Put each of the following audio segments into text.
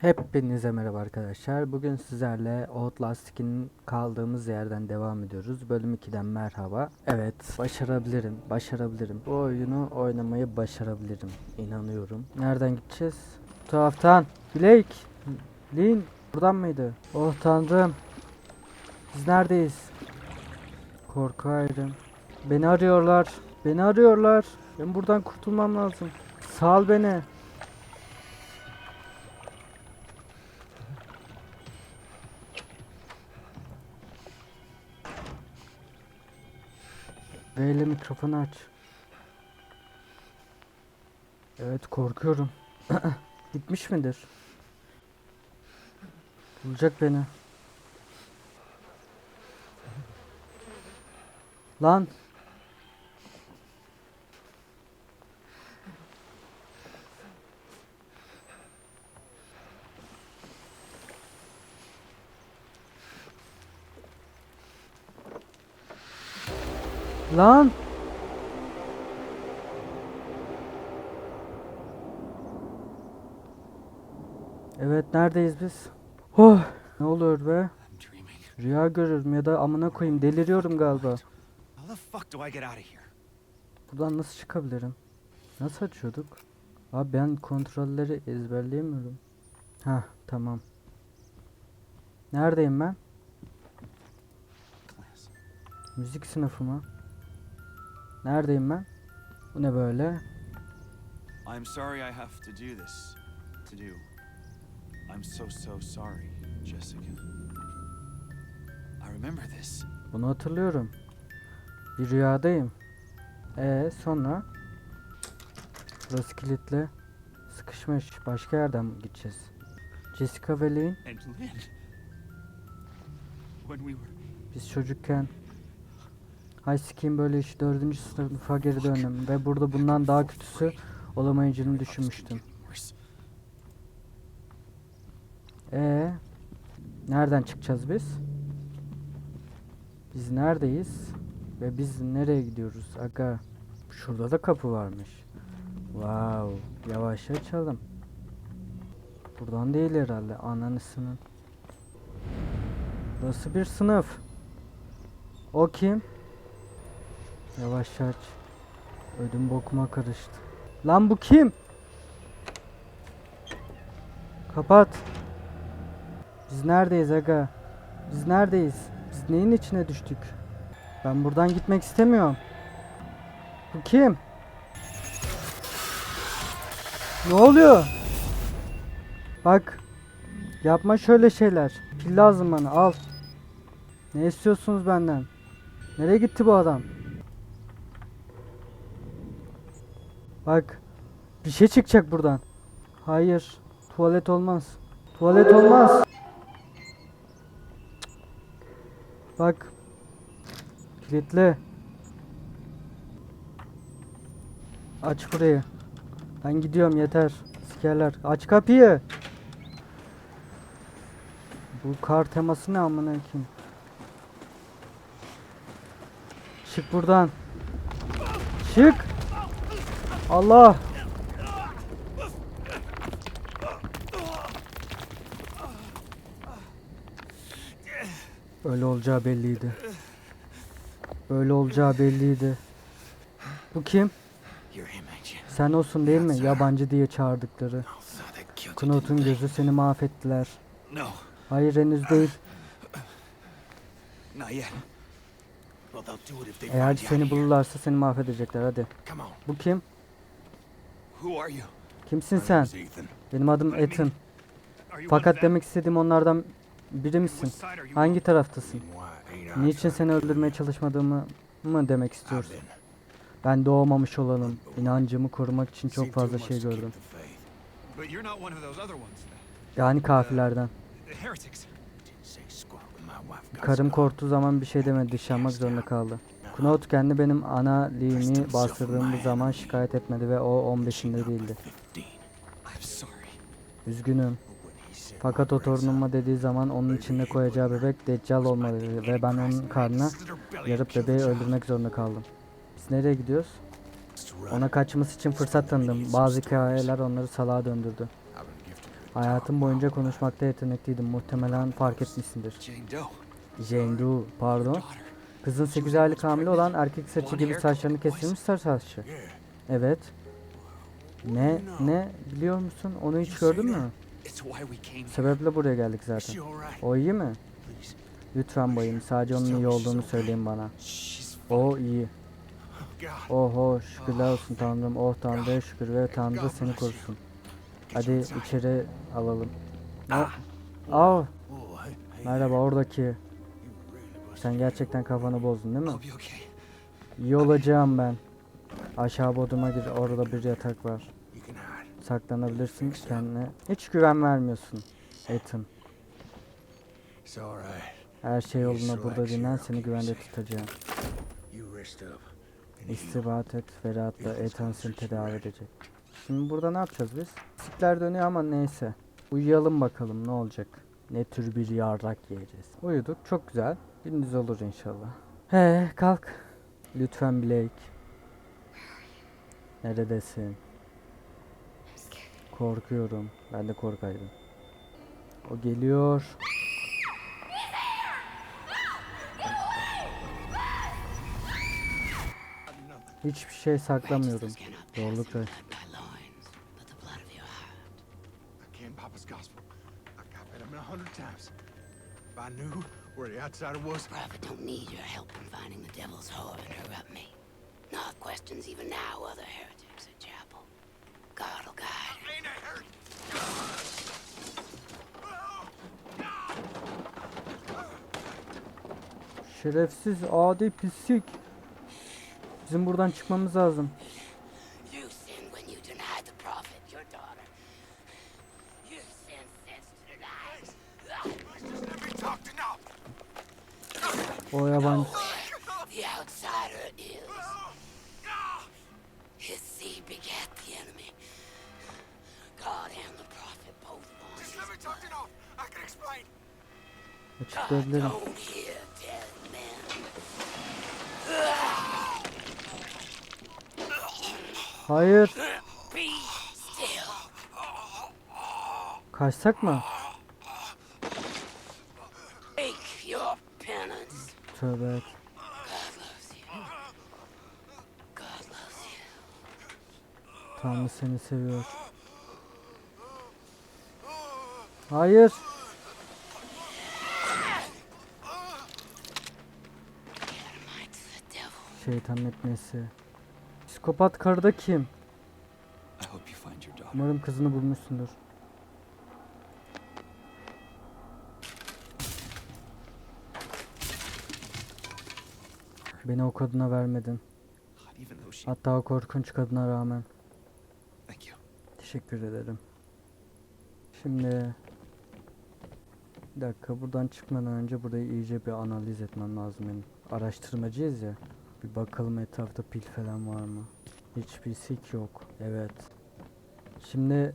Hepinize merhaba arkadaşlar. Bugün sizlerle Outlast 2'nin kaldığımız yerden devam ediyoruz. Bölüm 2'den merhaba. Evet, başarabilirim, başarabilirim. Bu oyunu oynamayı başarabilirim. İnanıyorum. Nereden gideceğiz? Bu taraftan. Blake, Lin, buradan mıydı? Oh tanrım. Biz neredeyiz? Korku ayrım. Beni arıyorlar. Beni arıyorlar. Ben buradan kurtulmam lazım. Sal beni. Böyle mikrofonu aç. Evet korkuyorum. Gitmiş midir? Bulacak beni. Lan. Lan. Evet neredeyiz biz? Oh, ne oluyor be? Rüya görüyorum ya da amına koyayım deliriyorum galiba. Buradan nasıl çıkabilirim? Nasıl açıyorduk? Abi ben kontrolleri ezberleyemiyorum. Ha tamam. Neredeyim ben? Müzik sınıfı mı? Neredeyim ben? Bu ne böyle? I'm sorry I have to do this. To do. I'm so so sorry, Jessica. I remember this. Bunu hatırlıyorum. Bir rüyadayım. E sonra? Burası kilitli. Sıkışmış. Başka yerden gideceğiz? Jessica ve Lynn, biz çocukken Hay sikeyim böyle iş dördüncü sınıfa geri döndüm ve burada bundan daha kötüsü olamayacağını düşünmüştüm. worse. E nereden çıkacağız biz? Biz neredeyiz? Ve biz nereye gidiyoruz? Aga şurada da kapı varmış. Wow, yavaş açalım. Buradan değil herhalde ananısının. Burası bir sınıf. O kim? Yavaş aç. Ödüm bokuma karıştı. Lan bu kim? Kapat. Biz neredeyiz aga? Biz neredeyiz? Biz neyin içine düştük? Ben buradan gitmek istemiyorum. Bu kim? Ne oluyor? Bak. Yapma şöyle şeyler. Pil lazım bana al. Ne istiyorsunuz benden? Nereye gitti bu adam? Bak. Bir şey çıkacak buradan. Hayır. Tuvalet olmaz. Tuvalet olmaz. Bak. Kilitli. Aç burayı. Ben gidiyorum yeter. Sikerler. Aç kapıyı. Bu kar teması ne amına kim? Çık buradan. Çık. Allah. Öyle olacağı belliydi. Böyle olacağı belliydi. Bu kim? Sen olsun değil mi? Yabancı diye çağırdıkları. Knut'un gözü seni mahvettiler. Hayır henüz değil. Eğer seni bulurlarsa seni mahvedecekler hadi. Bu kim? Who are you? Kimsin sen? Benim adım Ethan. Fakat demek istediğim onlardan biri misin? Hangi taraftasın? Niçin seni öldürmeye çalışmadığımı mı demek istiyorsun? Ben doğmamış olanım. İnancımı korumak için çok fazla şey gördüm. Yani kafirlerden. The heretics. Karım korktuğu zaman bir şey demedi, dışlanmak zorunda kaldı. Knut kendi benim ana liğimi bastırdığım bir zaman şikayet etmedi ve o 15'inde değildi. Üzgünüm. Fakat o torunuma dediği zaman onun içinde koyacağı bebek deccal olmalıydı ve ben onun karnına yarıp bebeği öldürmek zorunda kaldım. Biz nereye gidiyoruz? Ona kaçması için fırsat tanıdım. Bazı hikayeler onları salağa döndürdü. Hayatım boyunca konuşmakta yetenekliydim. Muhtemelen fark etmişsindir. Jane Doe, pardon. Kızın 8 aylık hamile olan erkek saçı gibi saçlarını kesilmiş sarı saçlı. Evet. Ne ne biliyor musun? Onu hiç gördün mü? Sebeple buraya geldik zaten. O iyi mi? Lütfen bayım. Sadece onun iyi olduğunu söyleyin bana. O iyi. Oho şükürler olsun Tanrım. Oh Tanrı'ya şükür ve Tanrı seni korusun. Hadi içeri alalım. Aa, Oh, merhaba oradaki. Sen gerçekten kafanı bozdun değil mi? İyi olacağım ben. Aşağı bodruma gir. Orada bir yatak var. Saklanabilirsin kendine. Hiç güven vermiyorsun. Ethan. Her şey yoluna burada dinlen seni güvende tutacağım. İstibat et ve rahatla Ethan seni tedavi edecek. Şimdi burada ne yapacağız biz? Sikler dönüyor ama neyse. Uyuyalım bakalım ne olacak. Ne tür bir yarrak yiyeceğiz. Uyuduk çok güzel. Gündüz olur inşallah. He kalk. Lütfen Blake. Neredesin? Korkuyorum. Ben de korkaydım. O geliyor. Hiçbir şey saklamıyorum. Zorlukla. I can't Papa's gospel. Like I've been him a hundred times. If I knew where the outsider was, Prophet don't need your help in finding the devil's whore and corrupt me. Not questions even now other heretics at chapel. God will guide her. ain't I hurt? Şerefsiz, adi, pislik. Bizim buradan çıkmamız lazım. Açıklayabilirim. Hayır. Kaçsak mı? Tövbe et. Tanrı seni seviyor. Hayır. Şeytanın etmesi. Psikopat kim? Find your daughter. Umarım kızını bulmuşsundur. Beni o kadına vermedin. Hatta o korkunç kadına rağmen. Teşekkür ederim. Şimdi bir dakika buradan çıkmadan önce burayı iyice bir analiz etmem lazım benim. Araştırmacıyız ya. Bir bakalım etrafta pil falan var mı? Hiçbir sik yok. Evet. Şimdi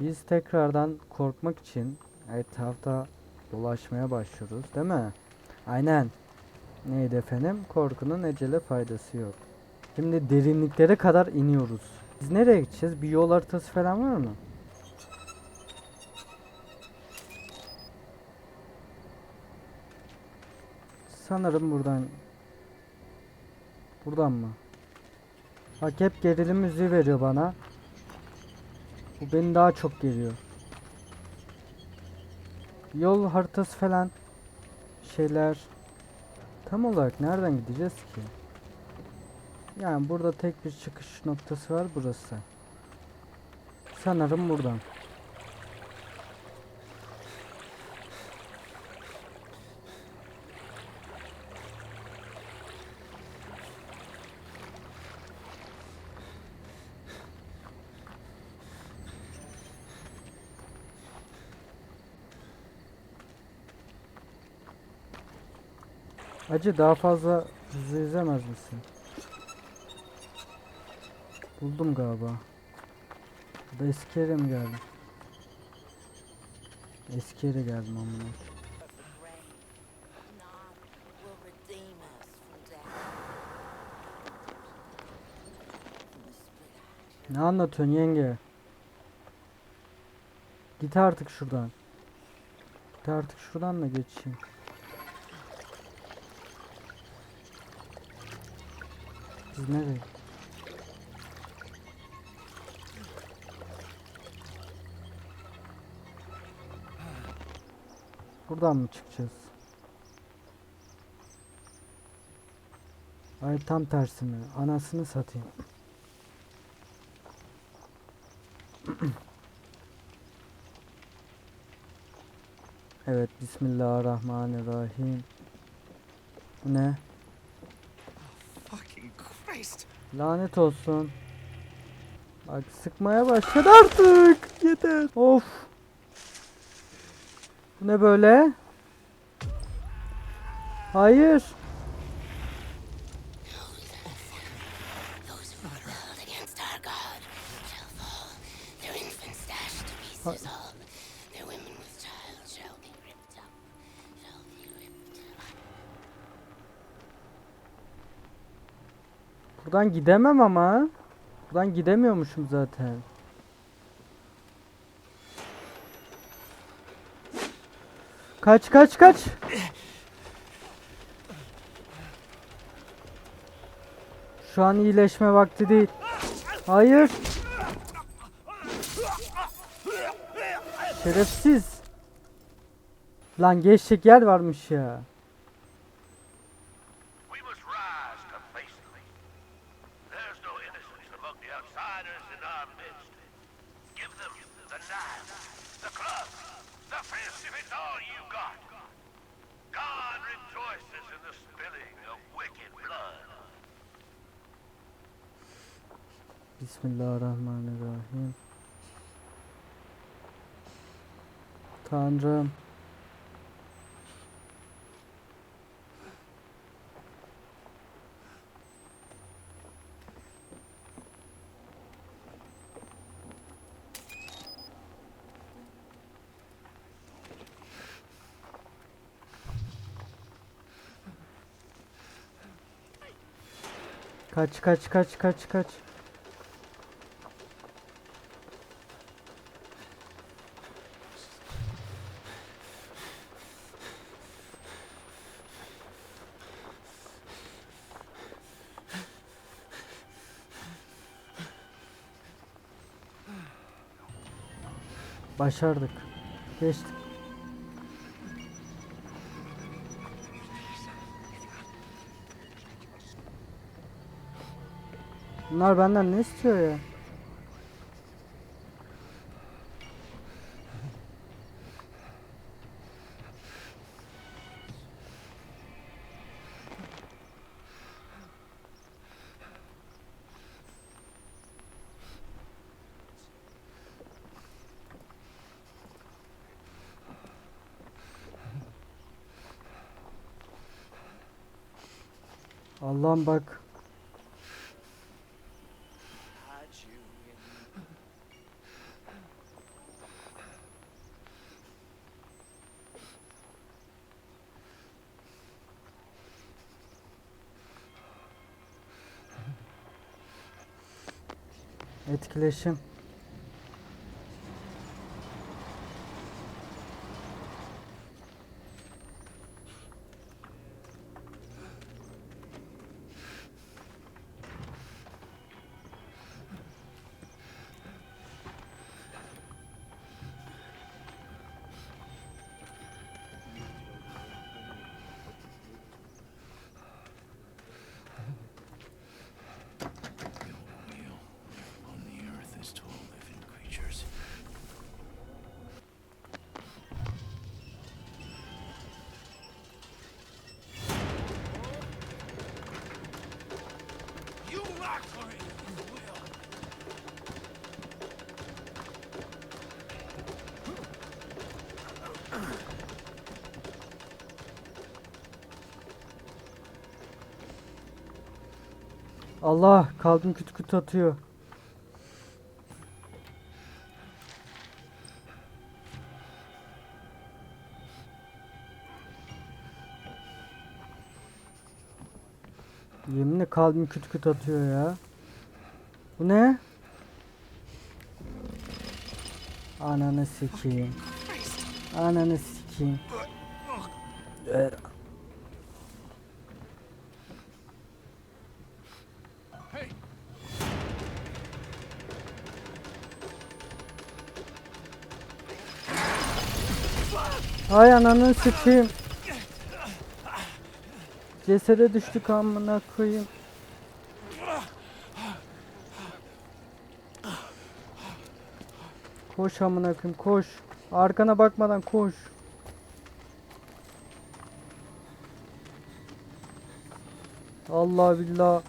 biz tekrardan korkmak için etrafta dolaşmaya başlıyoruz değil mi? Aynen. Neydi efendim? Korkunun ecele faydası yok. Şimdi derinliklere kadar iniyoruz. Biz nereye gideceğiz? Bir yol haritası falan var mı? Sanırım buradan. Buradan mı? Bak hep gerilim müziği veriyor bana. Bu beni daha çok geriyor. Yol haritası falan şeyler. Tam olarak nereden gideceğiz ki? Yani burada tek bir çıkış noktası var burası. Sanırım buradan. Acı daha fazla hızlı izlemez misin? Buldum galiba. Bu eski yere mi geldim? Eski yere geldim amına. Ne anlatıyorsun yenge? Git artık şuradan. Git artık şuradan da geçeyim. Biz nereye? Buradan mı çıkacağız? Ay tam tersi mi? Anasını satayım. Evet, Bismillahirrahmanirrahim. Bu ne? Lanet olsun. Bak sıkmaya başladı artık. Yeter. Of. Bu ne böyle? Hayır. Buradan gidemem ama. Buradan gidemiyormuşum zaten. Kaç kaç kaç. Şu an iyileşme vakti değil. Hayır. Şerefsiz. Lan geçecek yer varmış ya. Bismillahirrahmanirrahim. Tanrım. Kaç kaç kaç kaç kaç. Başardık. Geçtik. Bunlar benden ne istiyor ya? Allah'ım bak. Etkileşim. Allah kalbim küt küt atıyor. Yeminle kalbim küt küt atıyor ya. Bu ne? Ananı sikeyim. Ananı sikeyim. Ee, Ay ananı sikeyim. Cesede düştük amına koyayım. Koş amına koyayım koş. Arkana bakmadan koş. Allah billah.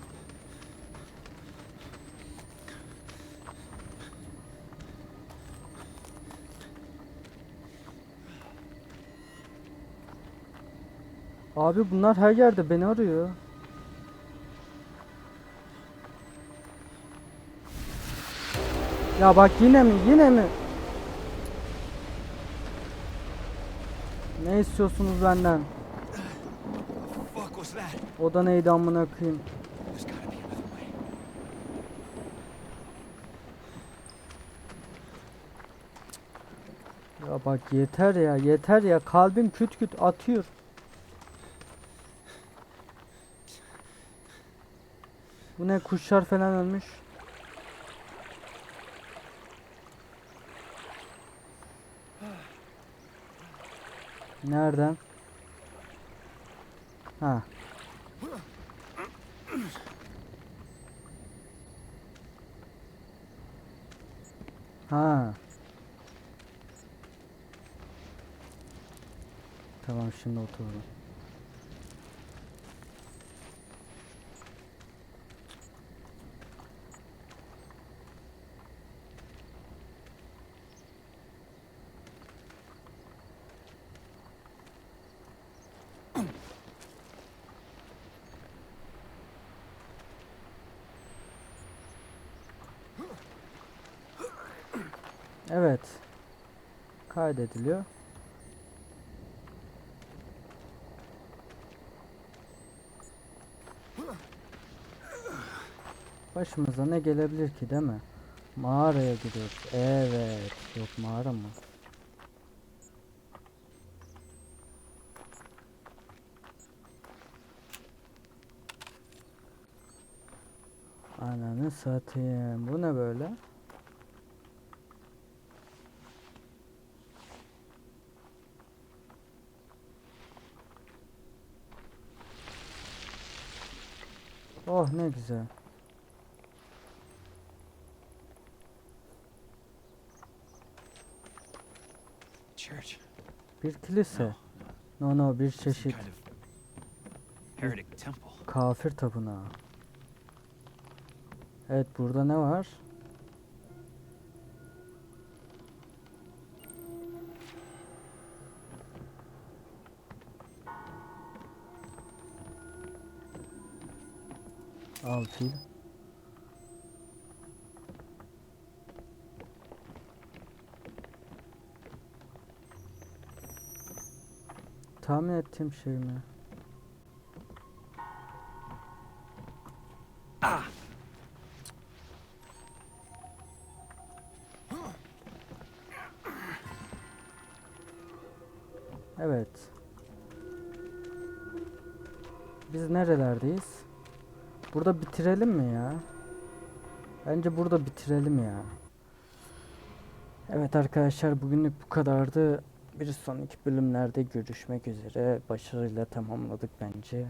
Abi bunlar her yerde beni arıyor. Ya bak yine mi? Yine mi? Ne istiyorsunuz benden? O da neydi amına koyayım? Ya bak yeter ya yeter ya kalbim küt küt atıyor. Ne kuşlar falan ölmüş. Nereden? Ha. Ha. Tamam şimdi oturdum. Evet. Kaydediliyor. Başımıza ne gelebilir ki değil mi? Mağaraya gidiyoruz. Evet. Yok mağara mı? Ananı satayım. Bu ne böyle? Oh ne güzel. Church. Bir kilise. No no bir çeşit kafir tapınağı. Evet burada ne var? Al fil. Tahmin ettiğim şey mi? Evet. Burada bitirelim mi ya? Bence burada bitirelim ya. Evet arkadaşlar bugünlük bu kadardı. Bir sonraki bölümlerde görüşmek üzere. Başarıyla tamamladık bence.